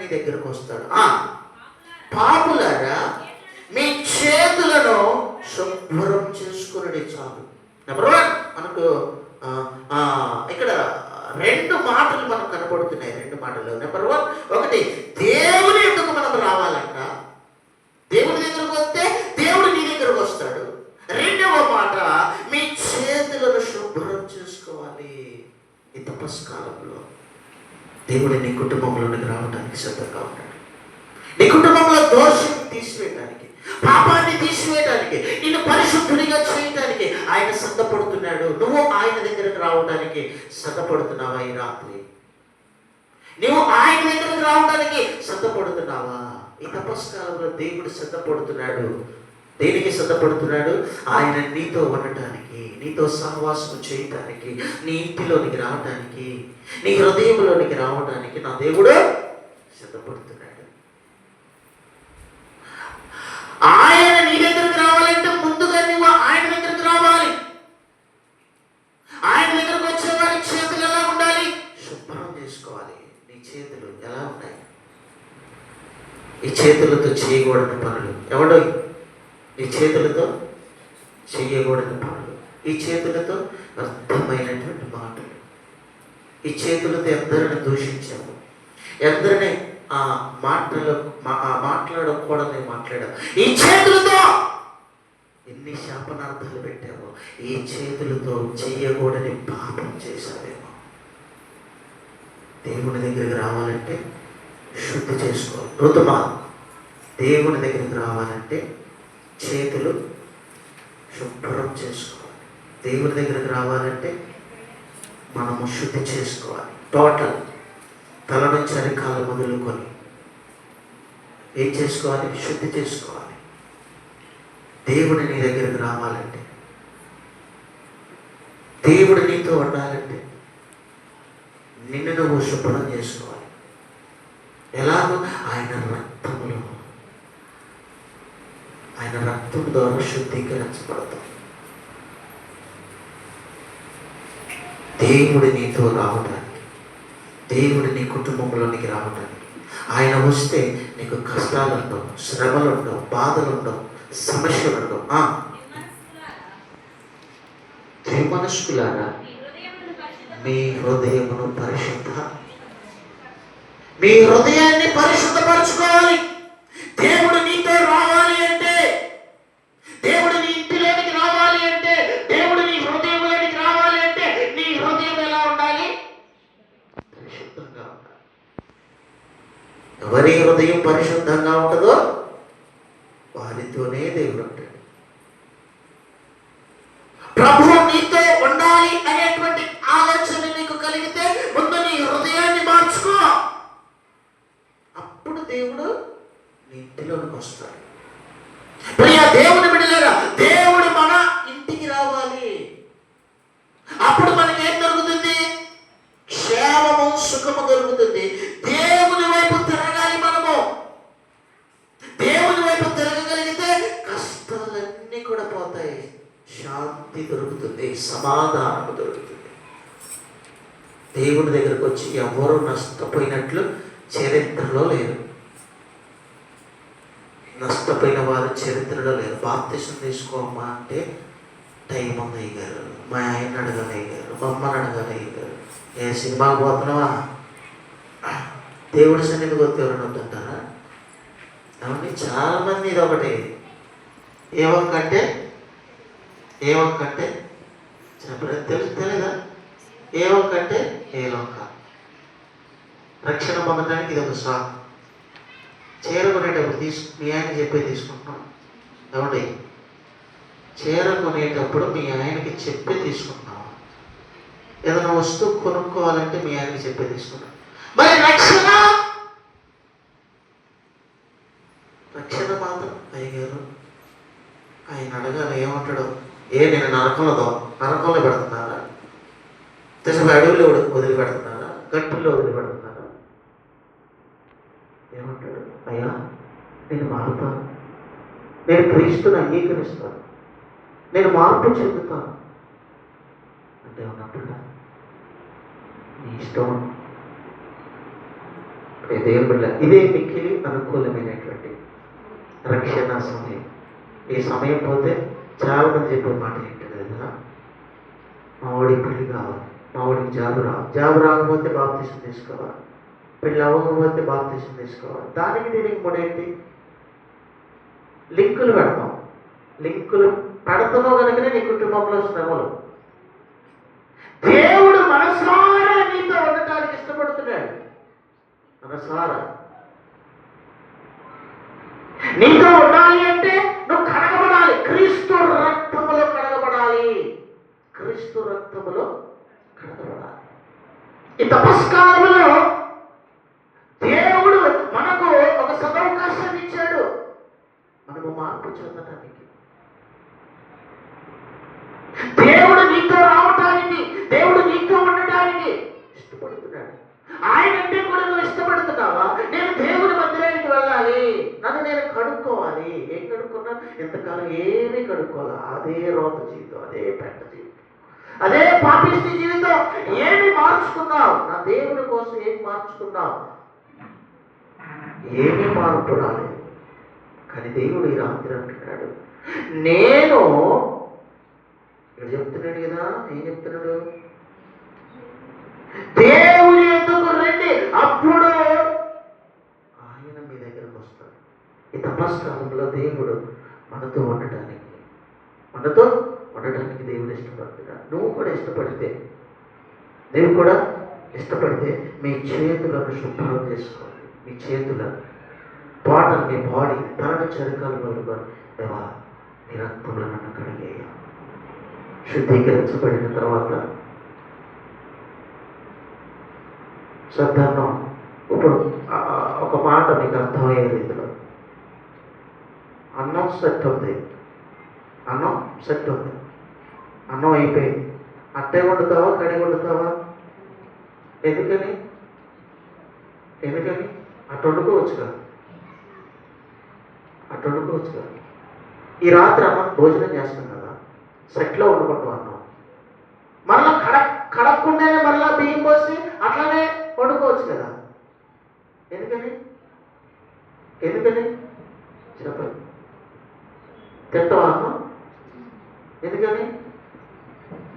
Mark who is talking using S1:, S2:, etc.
S1: నీ దగ్గరకు వస్తాడు. పాపులారా మీ చేతులను శుభ్రం చేసుకున్నది చాలు. నెంబర్ వన్ మనకు ఇక్కడ రెండు మాటలు మనకు కనపడుతున్నాయి రెండు మాటలు. నెంబర్ వన్ ఒకటి దేవుని ఎందుకు మనం రావాలంట దేవుని దగ్గరకు వస్తే దేవుడు నీ దగ్గరకు వస్తాడు రెండవ మాట మీ చేతులను శుభ్రం చేసుకోవాలి ఈ తపస్కాలంలో దేవుడు నీ కుటుంబంలోనికి సిద్ధంగా ఉండండి నీ కుటుంబంలో దోషం తీసివేయడానికి పాపాన్ని తీసివేయడానికి నిన్ను పరిశుద్ధునిగా చేయడానికి ఆయన సిద్ధపడుతున్నాడు నువ్వు ఆయన దగ్గరకు రావడానికి సిద్ధపడుతున్నావా ఈ రాత్రి? నువ్వు ఆయన దగ్గరకు రావడానికి సిద్ధపడుతున్నావా ఈ తపస్కాలంలో దేవుడు సిద్ధపడుతున్నాడు దేనికి సిద్ధపడుతున్నాడు ఆయన నీతో ఉండటానికి నీతో సహవాసం చేయటానికి నీ ఇంటిలోనికి రావటానికి నీ హృదయంలోనికి రావడానికి నా దేవుడు సిద్ధపడుతున్నాడు. ఆయన నీ దగ్గరకు రావాలంటే ముందుగా నువ్వు ఆయన దగ్గరకు రావాలి. ఆయన దగ్గరకు వచ్చే వారి చేతులు ఎలా ఉండాలి? శుభ్రం చేసుకోవాలి. నీ చేతులు ఎలా ఉన్నాయి? ఈ చేతులతో చేయకూడని పనులు. ఎవడో? ఈ చేతులతో చేయకూడని పనులు. ఈ చేతులతో అర్థమైనటువంటి మాటలు. ఈ చేతులతో ఎందరిని దూషించాము ఎందరిని ఆ మాటలు మా- ఆ మాట్లాడకూడని మాట్లాడాము ఈ చేతులతో! ఎన్ని శాపనార్థాలు పెట్టావో ఈ చేతులతో చేయకూడని పాపం చేశావేమో దేవుని దగ్గరికి రావాలంటే శుద్ధి చేసుకోవాలి. రుతుమా దేవుని దగ్గరికి రావాలంటే చేతులు శుభ్రం చేసుకోవాలి. దేవుని దగ్గరికి రావాలంటే మనము శుద్ధి చేసుకోవాలి. టోటల్ తల నుంచి అరికాలు మొదలుకొని ఏం చేసుకోవాలి? శుద్ధి చేసుకోవాలి. దేవుడు నీ దగ్గరికి రావాలంటే దేవుడు నీతో ఉండాలంటే నిన్ను నువ్వు శుభ్రం చేసుకోవాలి. ఎలాగో ఆయన రక్తంలో ఆయన రక్తం ద్వారా శుద్ధీకరించబడతాం. దేవుడు నీతో రావటం దేవుడు నీ కుటుంబంలోనికి రావడానికి ఆయన వస్తే నీకు కష్టాలు ఉండవు శ్రమలు ఉండవు బాధలు ఉండవు సమస్యలు ఉండవు మనస్కులారా మీ హృదయమును పరిశుద్ధ. మీ హృదయాన్ని పరిశుద్ధపరచుకోవాలి. దేవుడు నీతో రావాలి అంటే దేవుడు నీ ఇంటిలోనికి రావాలి అంటే దేవుడు నీ హృదయంలోనికి రావాలి అంటే నీ హృదయం ఎలా ఉండాలి పరిశుద్ధంగా ఉండాలి ఎవరి హృదయం పరిశుద్ధంగా ఉంటుందో వారితోనే దేవుడు ఉంటాడు. ప్రభు నీతో ఉండాలి అనేటువంటి ఆలోచన నీకు కలిగితే ముందు నీ హృదయాన్ని మార్చుకో. అప్పుడు దేవుడు నీ ఇంటిలోనికి వస్తాడు. ప్రియా దేవుని విడలేరా దేవుడు మన ఇంటికి రావాలి. అప్పుడు మన సుఖము దొరుకుతుంది దేవుని వైపు తిరగాలి మనము. దేవుని వైపు తిరగగలిగితే కష్టాలన్నీ కూడా పోతాయి. శాంతి దొరుకుతుంది. సమాధానము దొరుకుతుంది. దేవుని దగ్గరకు వచ్చి ఎవరు నష్టపోయినట్లు చరిత్రలో లేరు నష్టపోయిన వారు చరిత్రలో లేరు బాప్తిసం తీసుకోమ్మా అంటే టైం ఉంది అయ్యారు మా ఆయన అడగాలి మా అమ్మని అడగాలి ఏ సినిమాకి పోతున్నావా? దేవుడి సన్నిధికి వస్తే ఎవరైనా వద్దంటారా? అవన్నీ చాలామంది ఇది ఒకటి ఏ ఒక్కంటే? ఏ ఒక్క అంటే చెప్పలేదు తెలుసు తెలీదా? ఏ ఒక్క అంటే ఏ లొక్క రక్షణ పొందడానికి ఇది ఒక స్వామి చీర కొనేటప్పుడు తీసు మీ ఆయన చెప్పే తీసుకుంటున్నాం. ఏమండి? చీర కొనేటప్పుడు మీ ఆయనకి చెప్పి తీసుకుంటున్నాం. ఏదైనా వస్తువు కొనుక్కోవాలంటే మీ ఆయన చెప్పి తీసుకుంటాం మరి రక్షణ? రక్షణ మాత్రం అయ్యగారు ఆయన అడగాలి ఏమంటాడు? ఏ నేను నరకంలో నరకంలో పెడుతున్నారా? తెలిసి అడవిలో వదిలి- వదిలిపెడుతున్నారా? గట్టుల్లో వదిలిపెడుతున్నారా? ఏమంటాడు? అయ్యా నేను మారుతాను. నేను క్రీస్తుని అంగీకరిస్తాను. నేను మార్పు చెందుతాను. అంటే ఉన్నట్టుగా నీ ఇష్టం దేవుళ్ళ ఇదే మిక్కిలి అనుకూలమైనటువంటి రక్షణ సమయం. ఈ సమయం పోతే చాలా మంది చెప్పే మాట ఏంటంటే కదా మా వాడికి పెళ్ళి కావాలి మా వాడికి జాబు రా జాబు రాకపోతే బాప్తీసం తీసుకోవాలి పెళ్ళి అవ్వకపోతే బాప్తీసం తీసుకోవాలి దానికి దీనికి మూడేంటి లింకులు పెడతాం. లింకులు పెడతామో కనుకనే నీ కుటుంబంలో శ్రమలు. దేవుడు మనసారా నీతో ఉండటానికి ఇష్టపడుతున్నాడు. మనసారా? నీతో ఉండాలి అంటే నువ్వు కడగబడాలి. క్రీస్తు రక్తములో కడగబడాలి. క్రీస్తు రక్తములో కడగబడాలి. ఈ తపస్కారములో దేవుడు మనకు ఒక సదవకాశాన్ని ఇచ్చాడు మనము మార్పు చెందటానికి దేవుడు నీతో రావటానికి దేవుడు నీతో ఉండటానికి ఇష్టపడుతున్నాడు ఆయన అంటే కూడా నువ్వు ఇష్టపడుతున్నావా? నేను దేవుని మందిరానికి వెళ్ళాలి. నన్ను నేను కడుక్కోవాలి ఏం కడుక్కున్నా ఎంతకాలం ఏమీ కడుక్కోవాలి అదే రోత జీవితం అదే పెట్ట జీవితం. అదే పాపిష్టి జీవితం. ఏమి మార్చుకున్నావు? నా దేవుని కోసం ఏమి మార్చుకున్నావు? ఏమీ మార్పు రాలేదు కానీ దేవుడు ఈ రాత్రి అంటున్నాడు. నేను ఇక్కడ చెప్తున్నాడు కదా ఏం చెప్తున్నాడు దేవుని ఎందుకు రండి అప్పుడు ఆయన మీ దగ్గరకు వస్తాడు ఈ దేవుడు మనతో ఉండటానికి మనతో ఉండటానికి దేవుడు ఇష్టపడుతున్నాడు నువ్వు కూడా ఇష్టపడితే దేవుడు కూడా ఇష్టపడితే మీ చేతులను శుభ్రం చేసుకోండి. మీ చేతులను పాటలు మీ బాడీ తరణ చరికాలు మొదలుకొని దేవా నీ రక్తంలో నన్ను కడిగేయ. శుద్ధీకరించబడిన తర్వాత శ్రద్ధాన్నం ఇప్పుడు ఒక మాట మీకు అర్థమయ్యే రీతిలో అన్నం సెట్ ఉంది. అన్నం సెట్ ఉంది. అన్నం అయిపోయింది. అట్టే వండుతావా? కడిగి వండుతావా? ఎందుకని? ఎందుకని? అటు వండుకోవచ్చు కదా. అటు వండుకోవచ్చు కదా. ఈ రాత్రి అన్నం భోజనం చేస్తాం కదా. సెట్లో వండుకుంటాం అన్నం. మరలా కడ కడక్కుండానే మరలా బియ్యం పోసి అట్లానే వండుకోవచ్చు కదా. ఎందుకని? ఎందుకని?